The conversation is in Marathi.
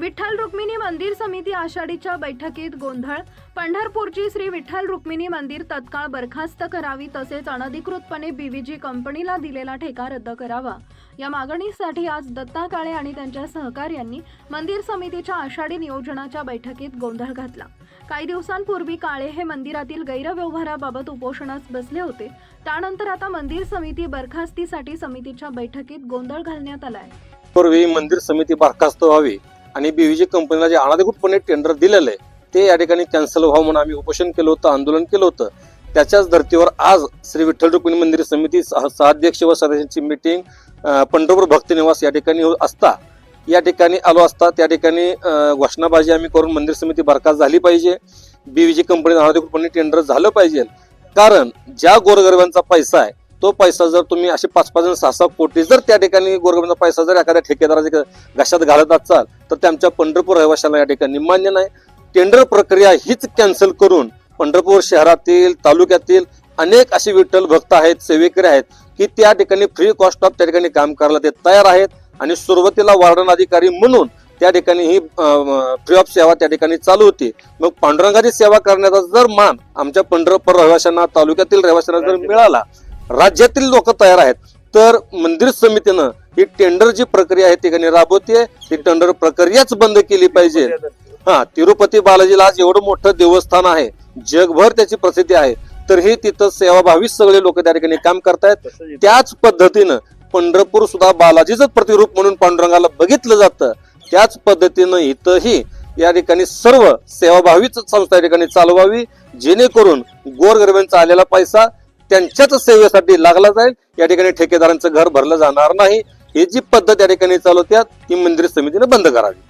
विठ्ठल रुक्मिणी मंदिर समिती आषाढीच्या बैठकीत गोंधळ. पंढरपूरची श्री विठ्ठल रुक्मिणी मंदिर तत्काळ बरखास्त करावी तसेच अनधिकृतपणे बीव्हीजी कंपनीला दिलेला ठेका रद्द करावा. या मागणीसाठी आज दत्ता काळे आणि त्यांच्या सहकार्यांनी मंदिर समितीच्या आषाढी नियोजनाच्या बैठकीत गोंधळ घातला. काही दिवसांपूर्वी काळे हे मंदिरातील गैरव्यवहाराबाबत उपोषणास बसले होते. त्यानंतर आता मंदिर समिती बरखास्तीसाठी समितीच्या बैठकीत गोंधळ घालण्यात आलाय. पूर्वी मंदिर समिती बरखास्त व्हावी आणि बीव्हीजी कंपनीला जे अनाधिकृतपणे टेंडर दिलेलं आहे ते या ठिकाणी कॅन्सल व्हावं म्हणून आम्ही उपोषण केलं होतं आंदोलन केलं होतं. त्याच्याच धर्तीवर आज श्री विठ्ठल रुक्मिणी मंदिर समिती सहाध्यक्ष व सदस्यांची मिटिंग पंढरपूर भक्तनिवास या ठिकाणी असता. या ठिकाणी आलो असता त्या ठिकाणी घोषणाबाजी आम्ही करून मंदिर समिती बरखास्त झाली पाहिजे. बीव्हीजी कंपनीचं अनाधिकृतपणे टेंडर झालं पाहिजे. कारण ज्या गोरगरिबांचा पैसा आहे तो पैसा जर तुम्ही असे पाच पाच जण सहा सहा कोटी जर त्या ठिकाणी गोरगरिबांचा पैसा जर एखाद्या ठेकेदाराच्या घशात घालत असाल तर ते आमच्या पंढरपूर रहिवाशांना या ठिकाणी मान्य नाही. टेंडर प्रक्रिया हीच कॅन्सल करून पंढरपूर शहरातील तालुक्यातील अनेक असे विठ्ठल भक्त आहेत सेवेकरी आहेत की त्या ठिकाणी फ्री कॉस्ट ऑफ त्या ठिकाणी काम करायला ते तयार आहेत. आणि सुरुवातीला वार्डन अधिकारी म्हणून त्या ठिकाणी ही फ्री ऑफ सेवा त्या ठिकाणी चालू होती. मग पांडुरंगाची सेवा करण्याचा जर मान आमच्या पंढरपूर रहिवाशांना तालुक्यातील रहिवाशांना जर मिळाला राज्यातील लोक तयार आहेत. तर मंदिर समितीनं ही टेंडर जी प्रक्रिया आहे ठिकाणी राबवते ही टेंडर प्रक्रियाच बंद केली पाहिजे. हा तिरुपती बालाजीला आज एवढं मोठं देवस्थान आहे जगभर त्याची प्रसिद्धी आहे तर हे तिथं सेवाभावी सगळे लोक त्या ठिकाणी काम करतायत. त्याच पद्धतीनं पंढरपूर सुद्धा बालाजीच प्रतिरूप म्हणून पांडुरंगाला बघितलं जातं. त्याच पद्धतीनं इथंही या ठिकाणी सर्व सेवाभावीच संस्था या ठिकाणी चालवावी जेणेकरून गोरगरिबांचा आलेला पैसा त्यांच्याच सेवेसाठी लागला जाईल. या ठिकाणी ठेकेदारांचं घर भरलं जाणार नाही. ही जी पद्धत या ठिकाणी चालवत्या ती मंदिर समितीने बंद करावी.